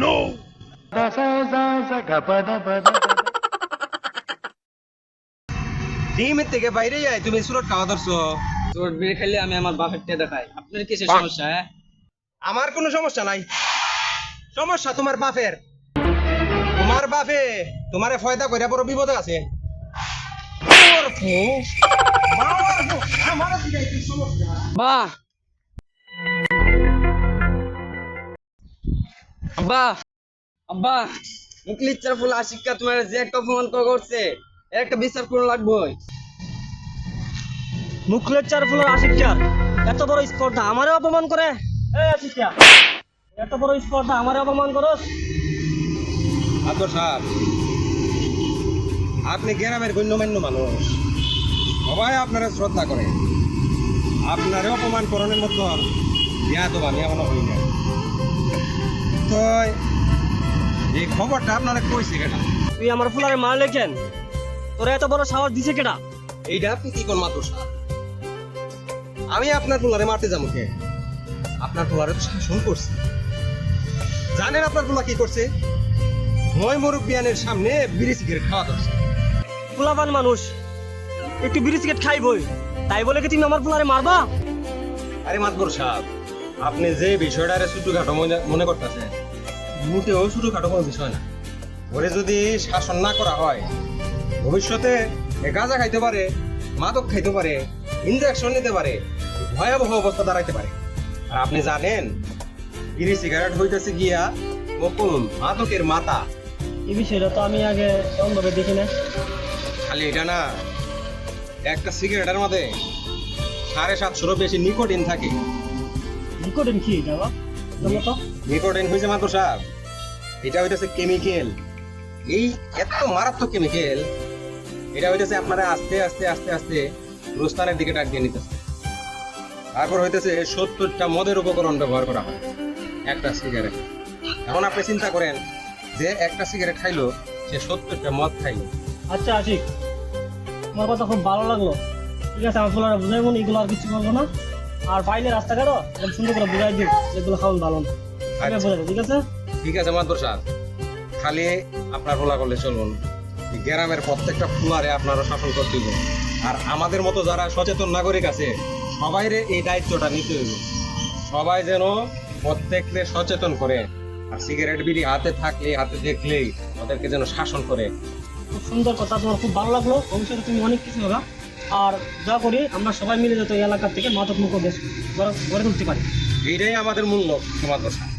No ডিমের থেকে বাইরে যায় তুমি সুরট খাওয়া ধরছো। সুরট বিড়ি খেলে আমি আমার বাপের টে দেখাই। আপনার কিসের সমস্যা হ্যাঁ? আমার কোনো সমস্যা নাই। সমস্যা তোমার বাপের। তোমার বাপে তোমারে ফয়দা কইরা বড় বিপদ আছে। বাহ! আব্বা আব্বা ফুল আশিকা তোমার যে একটা অপমান করছে এর একটা বিচার করে লাগবই। আশিকচার এত বড় স্পর্ধা আমারে অপমান করে। এই আশিকা এত বড় স্পর্ধা আমারে অপমান করস। আব্দুল সাহেব আপনি গ্রামের গণ্যমান্য মানুষ। সবাই আপনারা শ্রদ্ধা করে। আপনারে অপমান করণের মতো ইয়া তো আমি এমন হই না এই খবরটা আপনারা কইছে কেটা তুই আমার ফুলারে মারলে কেন তোরা এত বড় সাহস দিছে কেডা? এইটা আপনি কি কোন আমি আপনার পোলারে মারতে যাব কে? আপনার পোলারে তো শাসন করছে। জানেন আপনার পোলা কি করছে? নয় মুরব্বিয়ানের সামনে বিড়ি সিগারেট খাওয়া ধরছে। ফুলাবান মানুষ একটু বিড়ি সিগারেট খাইবই তাই বলে কি তুমি আমার ফুলারে মারবা? আরে মাতবর সাহেব আপনি যে বিষয়টারে ছোটখাটো মনে করতেছেন মোটেও ছোটখাটো কোনো বিষয় না। ওরে যদি শাসন না করা হয় ভবিষ্যতে গাঁজা খাইতে পারে মাদক খাইতে পারে ইঞ্জেকশন নিতে পারে ভয়াবহ অবস্থা দাঁড়াইতে পারে। আর আপনি জানেন বিড়ি সিগারেট হইতেছে গিয়া বকুল মাদকের মাতা এই বিষয়টা তো আমি আগে অন্ধভাবে দেখি না খালি এটা না একটা সিগারেটের মধ্যে সাড়ে সাতশোরও বেশি নিকোটিন থাকে। নিকোটিন কি এটা বা বলো নিকোটিন হয়েছে মাত্র সাহেব এটা হইতেছে কেমিক্যাল এই এত মারাত্মক কেমিক্যাল এটা হইতেছে আপনারা আস্তে আস্তে আস্তে আস্তে রুস্তানের দিকে ডাক দিয়ে নিতেছে। তারপর হইতেছে সত্তরটা মদের উপকরণ ব্যবহার করা হয়, একটা সিগারেট এখন আপনি চিন্তা করেন যে একটা সিগারেট খাইলো, সে সত্তরটা মদ খাইলো। আচ্ছা আশিক, তোমার কথা খুব ভালো লাগল। ঠিক আছে আমার বুঝাই মনে এগুলো আর কিছু বলব না। আর পাইলে রাস্তাঘাটও সুন্দর করে বুঝাই দিও এগুলো খাওয়ান ভালো না। আচ্ছা। ঠিক আছে? ঠিক আছে মাদর সাহেব। খালি আপনার হোলা করলে চলুন। গ্রামের প্রত্যেকটা ফুলারে আপনারা শাসন করতে হইব। আর আমাদের মতো যারা সচেতন নাগরিক আছে সবাইরে এই দায়িত্বটা নিতে হইব। সবাই যেন প্রত্যেককে সচেতন করে আর সিগারেট বিড়ি হাতে থাকলে হাতে দেখলেই ওদেরকে যেন শাসন করে। খুব সুন্দর কথা তোমার খুব ভালো লাগল। ভবিষ্যতে তুমি অনেক কিছু হবে। আর যা করি আমরা সবাই মিলে যাতে এই এলাকার থেকে মাদক দেশ গড়ে তুলতে পারি। এইটাই আমাদের মূল লক্ষ্য মাদর সাহেব।